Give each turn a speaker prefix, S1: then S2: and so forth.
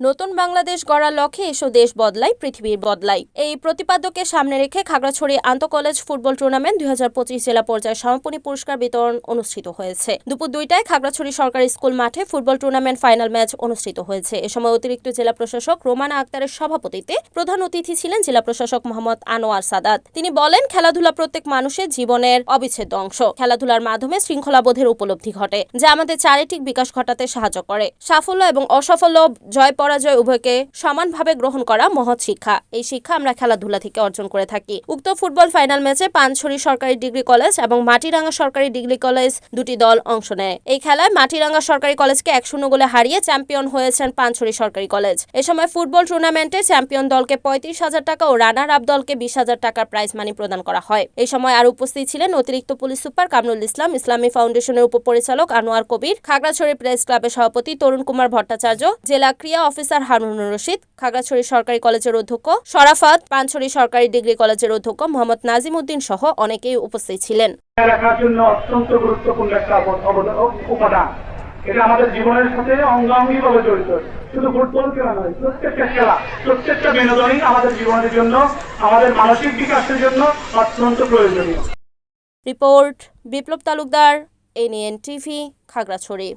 S1: নতুন বাংলাদেশ গড়ার লক্ষ্যে এসো দেশ বদলাই, পৃথিবীর বদলাই। এই প্রতিপাদ্যকে সামনে রেখে খাগড়াছড়ি আন্তঃ কলেজ ফুটবল টুর্নামেন্ট দু হাজার পঁচিশ জেলা পর্যায়ে সমাপনী পুরস্কার বিতরণ অনুষ্ঠিত হয়েছে। দুপুর দুইটায় খাগড়াছড়ি সরকারি স্কুল মাঠে ফুটবল টুর্নামেন্ট ফাইনাল ম্যাচ অনুষ্ঠিত হয়েছে। এ সময় অতিরিক্ত জেলা প্রশাসক রোমানা আক্তারের সভাপতিতে প্রধান অতিথি ছিলেন জেলা প্রশাসক মোহাম্মদ আনোয়ার সাদাত। তিনি বলেন খেলাধুলা প্রত্যেক মানুষের জীবনের অবিচ্ছেদ্য অংশ। খেলাধুলার মাধ্যমে শৃঙ্খলাবোধের উপলব্ধি ঘটে, যা আমাদের চারিত্রিক বিকাশ ঘটাতে সাহায্য করে। সাফল্য এবং অসাফল্য জয় পরাজয় উভয়কে সমানভাবে গ্রহণ করা মহৎ শিক্ষা। এই শিক্ষা আমরা খেলাধুলা থেকে অর্জন করে থাকি। উক্ত ফুটবল ফাইনাল ম্যাচে পানছড়ি সরকারি ডিগ্রি কলেজ এবং মাটিরাঙ্গা সরকারি ডিগ্রি কলেজ দুটি দল অংশ নেয়। এই খেলায় মাটিরাঙ্গা সরকারি কলেজকে এক শূন্য গোলে হারিয়ে চ্যাম্পিয়ন হয়েছেন পানছড়ি সরকারি কলেজ। এ সময় ফুটবল টুর্নামেন্টে চ্যাম্পিয়ন দলকে পঁয়ত্রিশ হাজার টাকা ও রানার আপ দলকে বিশ হাজার টাকার প্রাইজ মানি প্রদান করা হয়। এই সময় আর উপস্থিত ছিলেন অতিরিক্ত পুলিশ সুপার কামরুল ইসলাম, ইসলামী ফাউন্ডেশনের উপপরিচালক আনোয়ার কবির, খাগড়াছড়ি প্রেস ক্লাবের সভাপতি তরুণ কুমার ভট্টাচার্য, জেলা ক্রিয়া অফিসার হারুনুর রশিদ খাগড়াছড়ি সরকারি কলেজের অধ্যক্ষ শরাফাত পানছড়ি সরকারি ডিগ্রি কলেজের অধ্যক্ষ মোহাম্মদ নাজিম উদ্দিন সহ অনেকেই উপস্থিত ছিলেন।
S2: রাখার জন্য অত্যন্ত গুরুত্বপূর্ণ একটা উপাদান। এটা আমাদের জীবনের সাথে অঙ্গাঙ্গি ভাবে জড়িত। শুধু ফুটবল খেলা নয় প্রত্যেকটা খেলা প্রত্যেকটা বিনোদনই আমাদের জীবনের জন্য আমাদের মানসিক বিকাশের জন্য অত্যন্ত প্রয়োজনীয়।
S1: Report Biplob Talukdar NN TV Khagrachari.